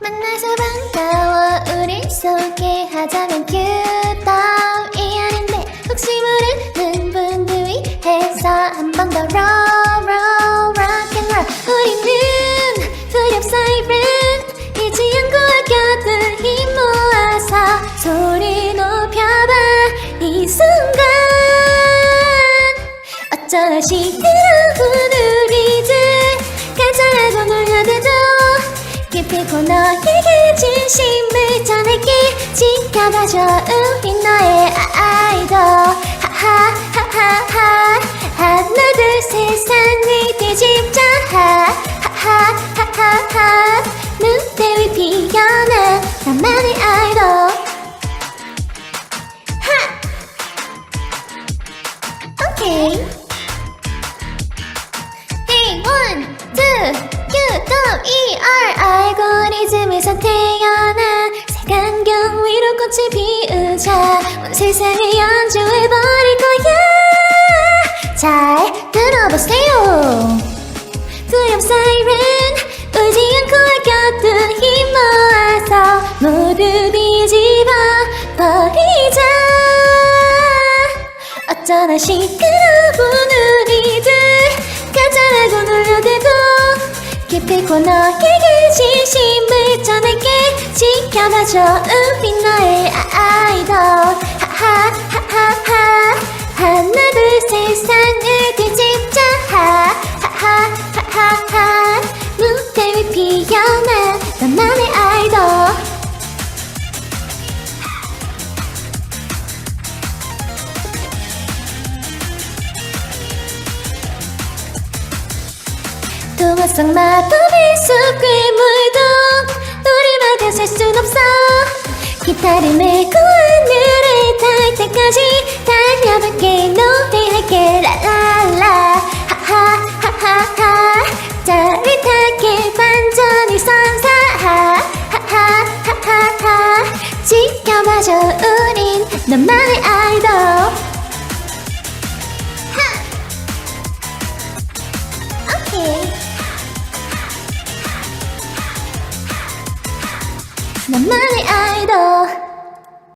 만나서 반가워. 우리 소개하자면 큐덤 이 아닌데 혹시 모르는 분들 위해서 한 번 더 roll roll rock and roll. 우리는 두렵 사이렌 잊지 않고 아껴둔 힘 모아서 소리 높여봐. 이 순간 어쩌나 시끄러운 우리 기피고 너에게 진심을 전할게. 지켜봐줘 우리 너의 아이돌. 하하하하하 둘 세상을 뒤집자. 하하하하하 무대 위 피어난 나만의 아이돌. 하! 오케이. Hey, one, two, Q, W, E, R 알고리즘에서 태어난 색안경 위로 꽃을 피우자. 온 세상을 연주해버릴 거야. 잘 들어보세요. 두렵 사이렌 울지 않고 아껴둔 힘 모아서 모두 뒤집어 버리자. 어쩌나 시끄러운 너에게 진심을 전할게. 지켜봐줘. 우 동화 속 마법의 숲 괴 물도 우리만큼 살순 없어. 기타를 메고 하늘을 닿을 때까지 달려볼게. 노래할게 라라라. 하하하하하. 짜릿하게 반전이 선사. 하 하하하하 지켜봐줘 우린 너만의 나만의 아이돌.